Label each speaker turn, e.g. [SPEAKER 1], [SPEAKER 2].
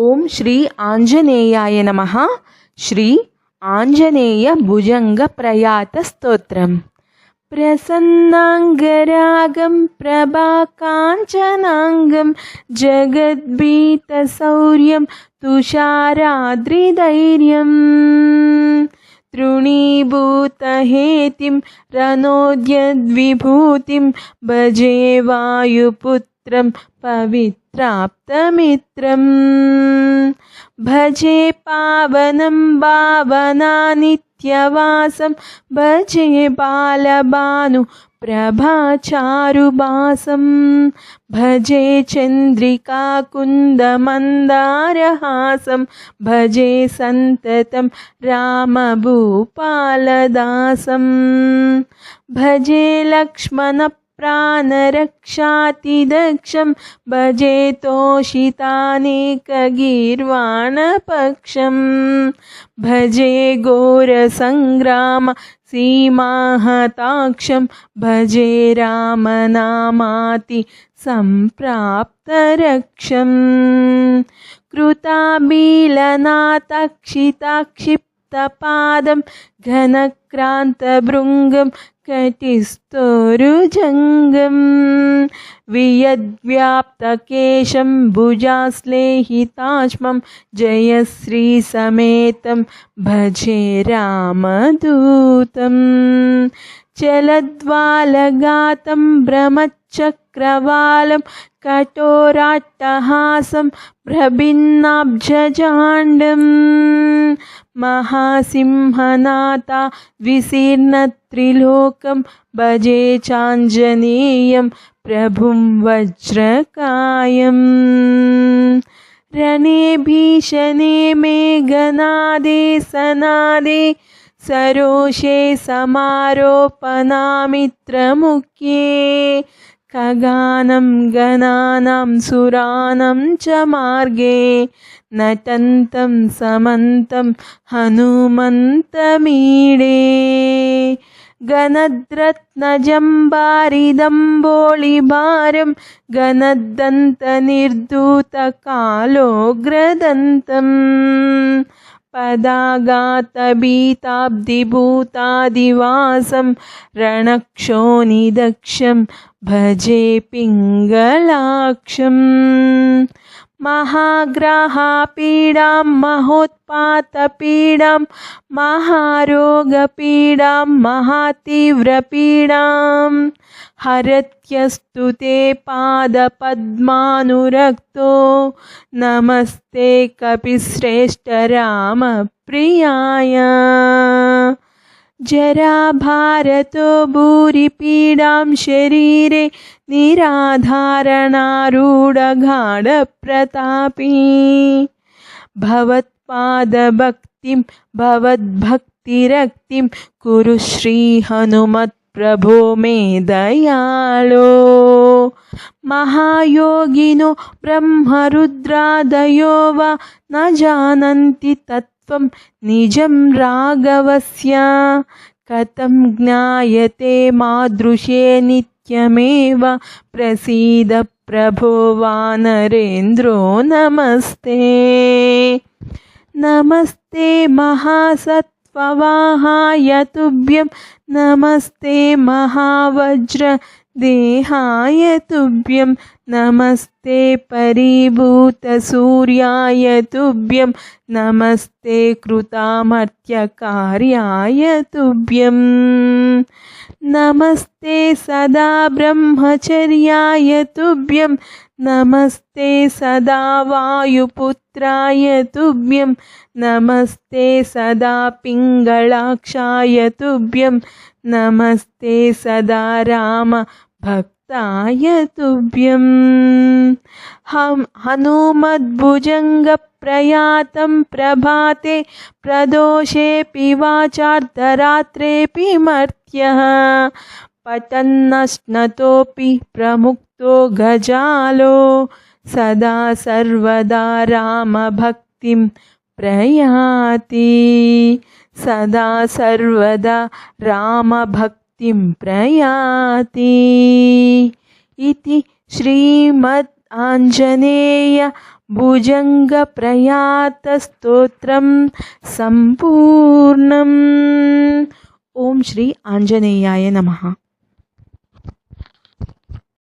[SPEAKER 1] ॐ श्री आञ्जनेयाय नमः। श्री आञ्जनेयभुजङ्गप्रयातस्तोत्रम् प्रसन्नाङ्गरागं प्रभाकाञ्चनाङ्गं जगद्भीतसौर्यं तुषाराद्रिधैर्यम् तृणीभूतहेतिं रनोद्यद्विभूतिं भजे वायुपुत्र पवित्राप्तमित्रम्। भजे पावनं भावनानित्यवासं। भजे बालभानु प्रभाचारुभासं। भजे चन्द्रिकाकुन्दमन्दारहासं भजे सन्ततं रामभूपालदासं। भजे लक्ष्मणप्राणरक्षातिदक्षं भजे तोषितानेकगीर्वाणपक्षं भजे घोरसङ्ग्राम सीमाहताक्षं भजे रामनामाति सम्प्राप्तरक्षम् कृताबीलनाथक्षिताक्षिप्तपादं घनक्रान्तभृङ्गं कटिस्तोरुजङ्गं वियद्व्याप्तकेशं भुजाश्लेहिताश्मं जयश्रीसमेतं भजे रामदूतं चलद्वालगातं भ्रमच्चक्रवालं कठोराट्टहासं प्रभिन्नाब्जजाण्डं महासिंहनाथा विशीर्णत्रिलोकं भजे चाञ्जनेयं, प्रभुं वज्रकायम्। रणे भीषणे मेघनादे सनादे, सरोषे समारोपणामित्रमुख्ये खगानं गणानां सुरानं च मार्गे। नटन्तं समन्तं हनुमन्तमीडे। गणद्रत्नजम्बारिदम्बोळिभारं गणदन्तनिर्धूतकालोग्रदन्तम् पदागातबीताब्धिभूतादिवासं रणक्षोनिदक्षं भजे पिङ्गलाक्षम् महाग्रहापीडां महोत्पातपीडां महारोगपीडां महातीव्रपीडां। हरत्यस्तु ते पादपद्मानुरक्तो। नमस्ते कपिश्रेष्ठ रामप्रियाय जराभारतो भूरिपीडां शरीरे, निराधारणारूढगाढप्रतापी। भवत्पादभक्तिं, भवद्भक्तिरक्तिं कुरु श्रीहनुमत्प्रभो मे दयालो महायोगिनो ब्रह्मरुद्रादयो वा न जानन्ति तत्त्वं निजं राघवस्य कथं ज्ञायते मादृशे नित्यमेव प्रसीद प्रभो वानरेन्द्रो नमस्ते नमस्ते महासत्त्ववाहाय तुभ्यं नमस्ते ദേഹായ തുഭ്യം നമസ്തേ പരിഭൂതസൂര്യായ തുഭ്യം നമസ്തേ കൃതാമർത്യകാര്യായ തുഭ്യം നമസ്തേ സദാ ബ്രഹ്മചര്യായ തുഭ്യം നമസ്തേ സദാ വായുപുത്രായ തുഭ്യം നമസ്തേ സദാ പിങ്കളാക്ഷായ തുഭ്യം നമസ്തേ സദാ രാമ भक्ताय तुभ्यं हम हनुमद्भुजङ्गप्रयातं प्रभाते, प्रदोषेऽपि वाचार्धरात्रेऽपि मर्त्यः। पतन्नश्नतोऽपि प्रमुक्तो गजालो, सदा सर्वदा रामभक्तिं प्रयाति। सदा सर्वदा रामभक्तिं प्रयाति। इति श्रीमद् आञ्जनेय भुजङ्गप्रयातस्तोत्रं सम्पूर्णम्। ॐ श्री आञ्जनेयाय नमः